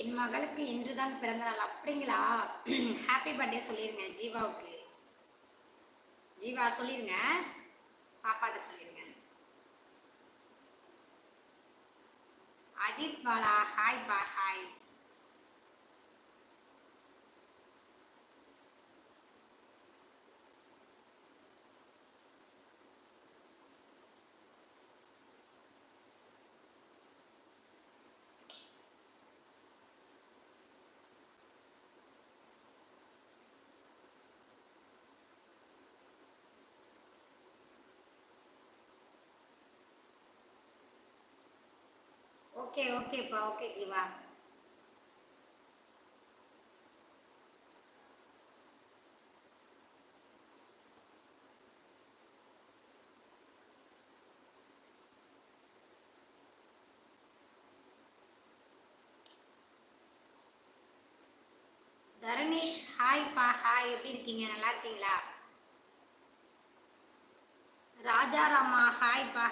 என் மகளுக்கு இன்றுதான் பிறந்த நாள். அப்படிங்களா? ஹாப்பி பர்த்டே சொல்லிருங்க ஜீவாவுக்கு. ஜீவா சொல்லிருங்க. பாப்பாட்ட சொல்லிருங்க. அஜித் பாலா ஹாய் பா ஹாய் ஓகே ஓகேப்பா ஓகே ஜீவா தரணேஷ் ஹாய் பா ஹாய் எப்படி இருக்கீங்க? நல்லா இருக்கீங்களா? ராஜாராமா ஹாய் பா.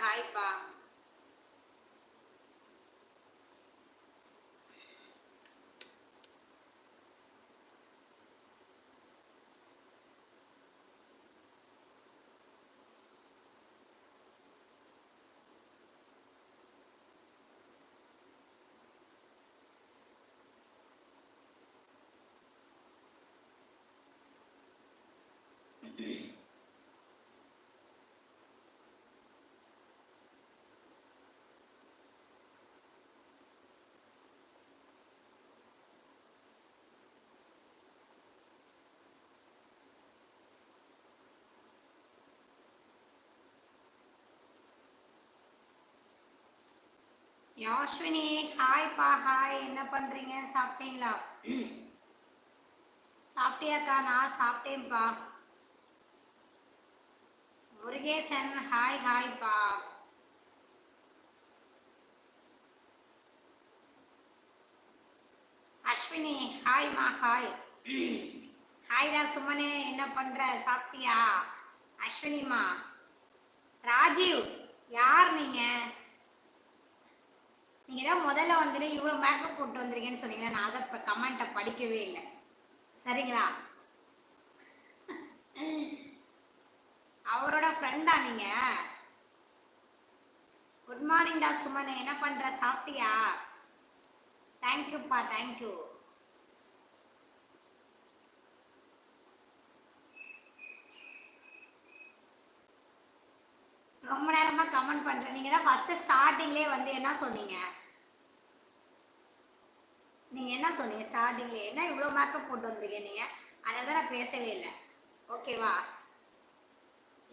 யாஸ்வினி ஹாய் பா ஹாய் என்ன பண்றீங்க? சாப்பிட்டீங்களா? சாப்பிட்டியாக்கா? நான் சாப்பிட்டேன்ப்பா முருகேசன் ஹாய் ஹாய் பா. அஸ்வினி ஹாய்மா ஹாய் ஹாய்டா சுமனே. என்ன பண்ற? சாப்பிட்டியா? அஸ்வினிமா. ராஜீவ் யார் நீங்க? நீங்க தான் முதல்ல வந்துட்டு இவ்வளோ மேக்கப் போட்டு வந்திருக்கேன்னு சொன்னீங்களா நான் அதை இப்போ கமெண்ட்டை படிக்கவே இல்லை. சரிங்களா? அவரோட ஃப்ரெண்டா நீங்க? குட் மார்னிங்டா சுமன் என்ன பண்ற? சாப்பிட்டியா? தேங்க்யூப்பா தேங்க்யூ வேகமாக கமெண்ட் பண்ணுறேன் நீங்கள் தான் ஃபர்ஸ்ட் ஸ்டார்டிங்லேயே வந்து என்ன சொன்னீங்க? நீங்க என்ன சொன்னீங்க? ஸ்டார்டிங்ல என்ன இவ்வளோ மேக்கப் போட்டு வந்தீங்க நீங்க? அதனால தான் நான் பேசவே இல்லை. ஓகேவா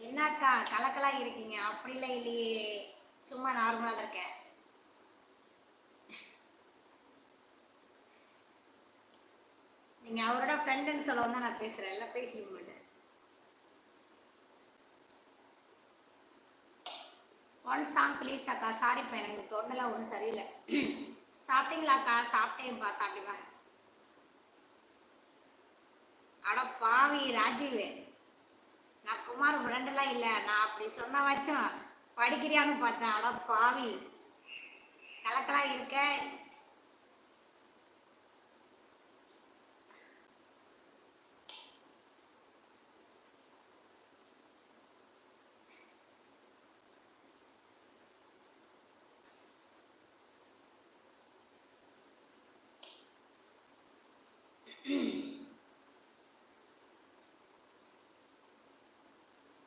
என்னக்கா கலக்கலாக இருக்கீங்க? அப்படிலாம் இல்லையே. சும்மா நார்மலாக தான் இருக்கேன். நீங்க அவரோட ஃப்ரெண்டுன்னு சொல்ல தான் நான் பேசுறேன். எல்லாம் பேசிக்க மாட்டேன். ஒன் சாங் ப்ளீஸ் அக்கா. சாரிப்பா எனக்கு தொண்டெல்லாம் ஒன்றும் சரியில்லை. சாப்பிட்டீங்களாக்கா சாப்பிட்டேன்ப்பா. சாப்பிட்டேன் அட பாவி ராஜீவ். நான் குமார் ஃப்ரெண்டெல்லாம் இல்லை. நான் அப்படி சொன்ன வச்சும் படிக்கிறியான்னு பார்த்தேன். அட பாவி. கலக்கலாக இருக்க.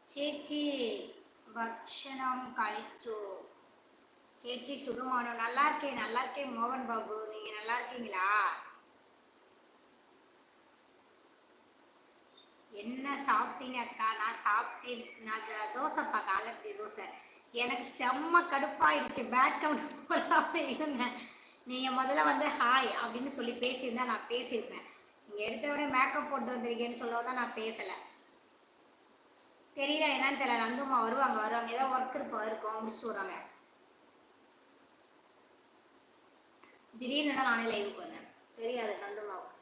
ചേച്ചി ഭക്ഷണം കഴിച്ചു ചേച്ചി சுகமானோ நல்லா இருக்கேன் நல்லா இருக்கேன் மோகன் பாபு நீங்க நல்லா இருக்கீங்களா என்ன சாப்பிட்டீங்க அக்கா நான் சாப்பிட்டேன் நான் த- தோசைப்பா காலட்டி தோசை எனக்கு செம்ம கடுப்பாயிடுச்சு பேட் கவுண்ட் போடாம இருந்தேன் நீங்கள் முதல்ல வந்து ஹாய் அப்படின்னு சொல்லி பேசியிருந்தா நான் பேசியிருப்பேன் நீங்கள் எடுத்த விட மேக்கப் போட்டு வந்திருக்கேன்னு சொல்லவும் தான் நான் பேசலை. தெரியல என்னன்னு தெரியல. நந்துமா வருவாங்க வருவாங்க. ஏதோ ஒர்க் இருப்போம் இருக்கும் முடிச்சுட்டு வருவாங்க. திடீர்னு தான் நானே லைவுக்கு வந்தேன். தெரியாது நந்துமாவுக்கு